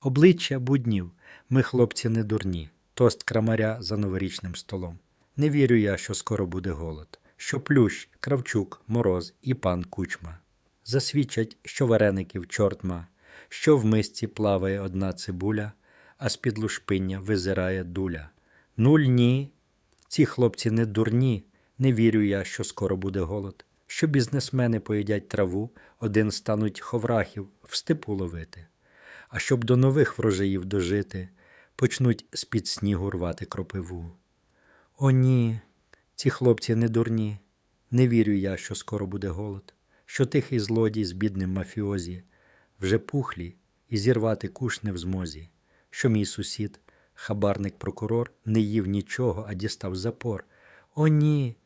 Обличчя буднів, ми хлопці не дурні, тост крамаря за новорічним столом. Не вірю я, що скоро буде голод, що плющ, кравчук, мороз і пан кучма. Засвідчать, що вареників чортма, що в мисці плаває одна цибуля, а з-під лушпиння визирає дуля. Нуль ні. Ці хлопці не дурні, не вірю я, що скоро буде голод, що бізнесмени поїдять траву, один стануть ховрахів в степу ловити. А щоб до нових врожаїв дожити, почнуть з-під снігу рвати кропиву. О, ні, ці хлопці не дурні. Не вірю я, що скоро буде голод, що тихий злодій з бідним мафіозі вже пухлі і зірвати куш не в змозі, що мій сусід, хабарник прокурор, не їв нічого, а дістав запор. О, ні,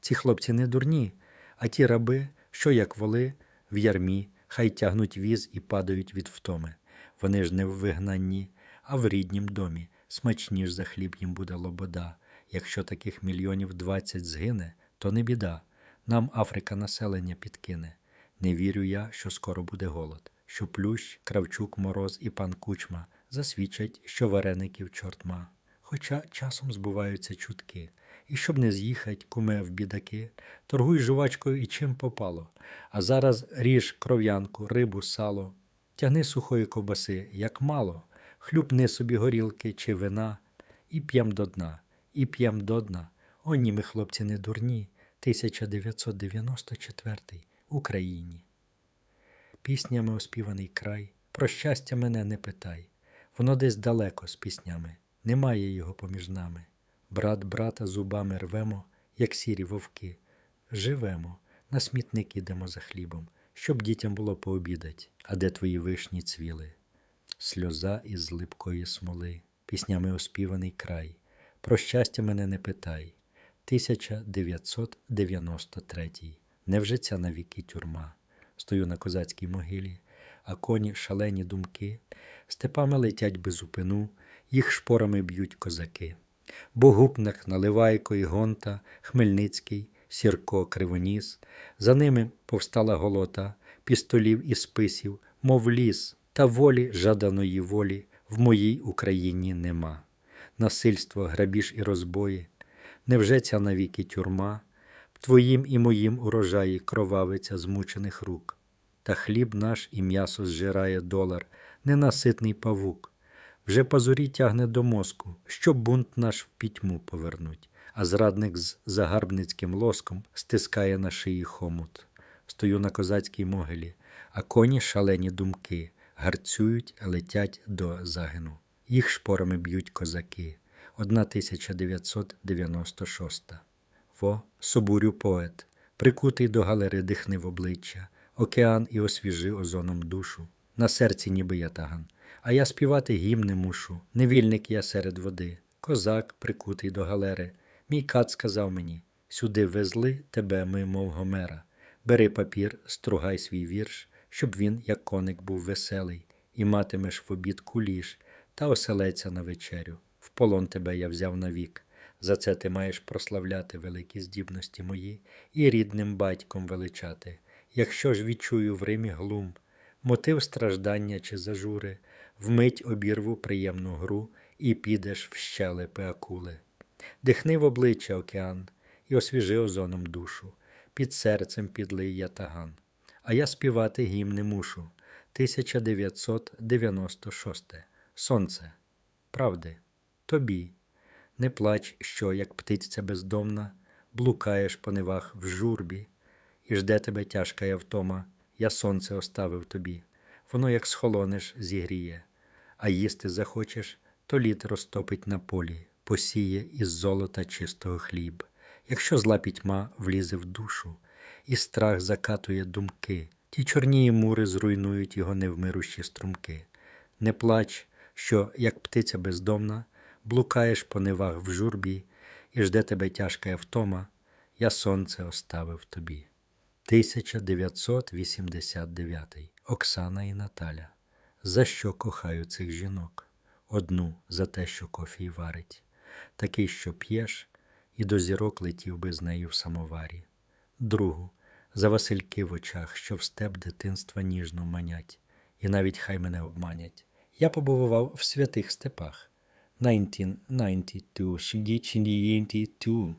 ці хлопці не дурні, а ті раби, що як воли в ярмі, хай тягнуть віз і падають від втоми. Вони ж не в вигнанні, а в ріднім домі. Смачніш за хліб їм буде лобода. Якщо таких мільйонів двадцять згине, то не біда. Нам Африка населення підкине. Не вірю я, що скоро буде голод, що плющ, кравчук, мороз і пан кучма засвідчать, що вареників чортма. Хоча часом збуваються чутки. І щоб не з'їхать, куме в бідаки, торгуй жувачкою і чим попало. А зараз ріж кров'янку, рибу, сало, тягни сухої ковбаси, як мало, хлюбни собі горілки чи вина, і п'єм до дна, і п'єм до дна. О, ні, ми, хлопці, не дурні. 1994 Україні. Піснями оспіваний край, про щастя мене не питай. Воно десь далеко з піснями, немає його поміж нами. Брат брата зубами рвемо, як сірі вовки. Живемо, на смітник ідемо за хлібом, щоб дітям було пообідать, а де твої вишні цвіли. Сльоза із липкої смоли, піснями оспіваний край. Про щастя мене не питай. 1993. Невже ця навіки тюрма? Стою на козацькій могилі, а коні шалені думки, степами летять без упину, їх шпорами б'ють козаки. Богупник, Наливайко і Гонта, Хмельницький, Сірко, Кривоніс. За ними повстала голота, пістолів і списів, мов ліс, та волі жаданої волі в моїй Україні нема. Насильство, грабіж і розбої. Невже ця навіки тюрма, в твоїм і моїм урожаї кровавиця змучених рук, та хліб наш і м'ясо зжирає долар, ненаситний павук. Вже пазурі тягне до мозку, щоб бунт наш в пітьму повернуть, а зрадник з загарбницьким лоском стискає на шиї хомут. Стою на козацькій могилі, а коні шалені думки гарцюють, летять до загину. Їх шпорами б'ють козаки. 1996. Во собурю поет, прикутий до галери дихни в обличчя, океан і освіжи озоном душу. На серці ніби ятаган. А я співати гімни мушу. Невільник я серед води. Козак, прикутий до галери. Мій кат сказав мені: сюди везли тебе ми, мов Гомера. Бери папір, стругай свій вірш, щоб він, як коник, був веселий, і матимеш в обід куліш, та оселеться на вечерю. В полон тебе я взяв навік. За це ти маєш прославляти великі здібності мої і рідним батьком величати. Якщо ж відчую в Римі глум, мотив страждання чи зажури, вмить обірву приємну гру і підеш в щелепи акули. Дихни в обличчя океан і освіжи озоном душу, під серцем підлий ятаган. А я співати гімни мушу. 1996. Сонце. Правди. Тобі. Не плач, що, як птиця бездомна, блукаєш по невах в журбі, і жде тебе тяжка я втома, я сонце оставив тобі. Воно, як схолонеш, зігріє, а їсти захочеш, то літ розтопить на полі, посіє із золота чистого хліб. Якщо зла пітьма влізе в душу, і страх закатує думки, ті чорнії мури зруйнують його невмирущі струмки. Не плач, що, як птиця бездомна, блукаєш по невах в журбі, і жде тебе тяжка втома, я сонце оставив тобі. 1989. Оксана і Наталя. За що кохаю цих жінок? Одну за те, що кофій варить, такий, що п'єш, і до зірок летів би з нею в самоварі. Другу за васильки в очах, що в степ дитинства ніжно манять, і навіть хай мене обманять. Я побував в святих степах. 1992, 1992.